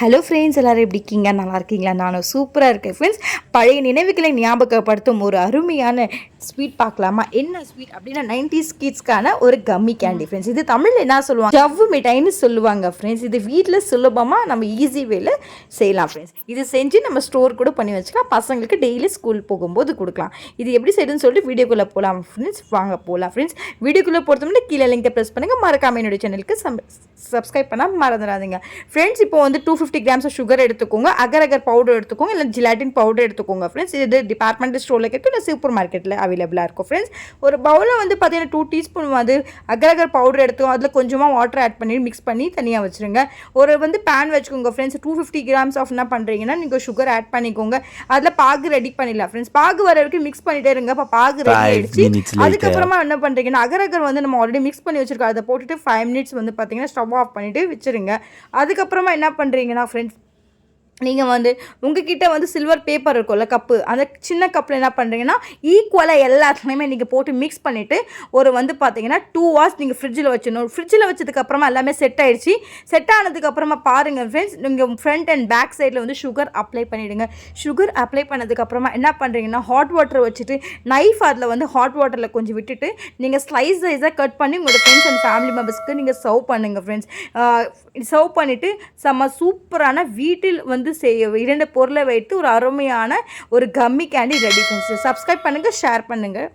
Hello friends எல்லோரும் எப்படி இருக்கீங்க? நல்லா இருக்கீங்களா? நானும் சூப்பராக இருக்கேன் ஃப்ரெண்ட்ஸ் பழைய நினைவுகளை ஞாபகப்படுத்தும் ஒரு அருமையான ஸ்வீட் பார்க்கலாமா? என்ன ஸ்வீட் அப்படின்னா நைன்டிஸ் கிட்ஸ்க்கான ஒரு கம்மி கேண்டி ஃப்ரெண்ட்ஸ் இது தமிழில் என்ன சொல்லுவாங்க? ஜவ்வு மிட்டாய்னு சொல்லுவாங்க ஃப்ரெண்ட்ஸ் இது வீட்டில் சுலபமாக நம்ம ஈஸி வேல செய்யலாம் ஃப்ரெண்ட்ஸ் இது செஞ்சு நம்ம ஸ்டோர் கூட பண்ணி வச்சுக்கலாம். பசங்களுக்கு டெய்லி ஸ்கூல் போகும்போது கொடுக்கலாம். இது எப்படி செய்யுதுன்னு சொல்லிட்டு வீடியோக்குள்ளே போகலாம் ஃப்ரெண்ட்ஸ் வாங்க போகலாம் ஃப்ரெண்ட்ஸ் வீடியோக்குள்ளே பொறுத்தவரை கீழே லிங்கை ப்ரெஸ் பண்ணுங்கள் மறக்காம என்னுடைய சேனலுக்கு சப்ஸ்கிரைப் பண்ணால் மறந்துடாதீங்க. ஃப்ரெண்ட்ஸ் இப்போ வந்து டூ ஃபிஃப்டி கிராம்ஸ் சுகர் எடுத்துக்கோங்க. அகர் அகர் பவுடர் எடுத்துக்கோங்க. இல்லை ஜிலாட்டின் பவுடர் எடுத்துக்கோங்க ஃப்ரெண்ட்ஸ் இது டிபார்ட்மெண்ட் ஸ்டோரில் இருக்குது இல்லை சூப்பர் மார்க்கெட்டில் அவைலபிளாக இருக்கும் ஃப்ரெண்ட்ஸ் ஒரு பவுலில் வந்து பார்த்தீங்கன்னா டூ டீஸ்பூன் வந்து அகர் அகர் பவுடர் எடுத்துக்கோங்க. அதில் கொஞ்சமாக வாட்டர் ஆட் பண்ணி மிக்ஸ் பண்ணி தனியாக வச்சுருங்க. ஒரு வந்து பேன் வச்சுக்கோங்க friends two fifty grams of என்ன பண்ணுறீங்கன்னா நீங்கள் சுகர் ஆட் பண்ணிக்கோங்க. அதில் பாகு ரெடி பண்ணிடலாம் ஃப்ரெண்ட்ஸ் பாகு வர வரைக்கும் மிக்ஸ் பண்ணிட்டே இருங்க. இப்போ பாகு ரெடி ஆயிடுச்சு. அதுக்கப்புறமா என்ன பண்ணுறீங்கன்னா அகர் அகர் வந்து நம்ம ஆல்ரெடி மிக்ஸ் பண்ணி வச்சிருக்கோம். அதை போட்டுட்டு ஃபைவ் மினிட்ஸ் வந்து பார்த்தீங்கன்னா ஸ்டவ் ஆஃப் பண்ணிவிட்டு வச்சுருங்க. அதுக்கப்புறமா என்ன பண்ணுறீங்கன்னா ஃப்ரெண்ட்ஸ் நீங்கள் வந்து உங்ககிட்ட வந்து சில்வர் பேப்பர் இருக்கும்ல கப்பு அந்த சின்ன கப்பில் என்ன பண்ணுறீங்கன்னா ஈக்குவலாக எல்லாத்துலேயுமே நீங்கள் போட்டு மிக்ஸ் பண்ணிவிட்டு ஒரு வந்து பார்த்தீங்கன்னா டூ ஹவர்ஸ் நீங்கள் ஃப்ரிட்ஜில் வச்சிடணும். ஃப்ரிட்ஜில் வச்சதுக்கப்புறமா எல்லாமே செட் ஆயிடுச்சு. செட் ஆனதுக்கப்புறமா பாருங்கள் ஃப்ரெண்ட்ஸ் நீங்கள் ஃப்ரண்ட் அண்ட் பேக் சைடில் வந்து சுகர் அப்ளை பண்ணிவிடுங்க சுகர் அப்ளை பண்ணதுக்கப்புறமா என்ன பண்ணுறீங்கன்னா ஹாட் வாட்டர் வச்சுட்டு நைஃப் அதில் வந்து ஹாட் வாட்டரில் கொஞ்சம் விட்டுட்டு நீங்கள் ஸ்லைஸ் சைஸாக கட் பண்ணி உங்களோட ஃப்ரெண்ட்ஸ் அண்ட் ஃபேமிலி மெம்பர்ஸ்க்கு நீங்கள் சர்வ் பண்ணுங்கள் ஃப்ரெண்ட்ஸ் சர்வ் பண்ணிவிட்டு செம்ம சூப்பரான வீட்டில் வந்து செய்ய இரண்டு பொருளை வைத்து ஒரு அருமையான ஒரு gummy candy ready friends subscribe பண்ணுங்கள் ஷேர் பண்ணுங்கள்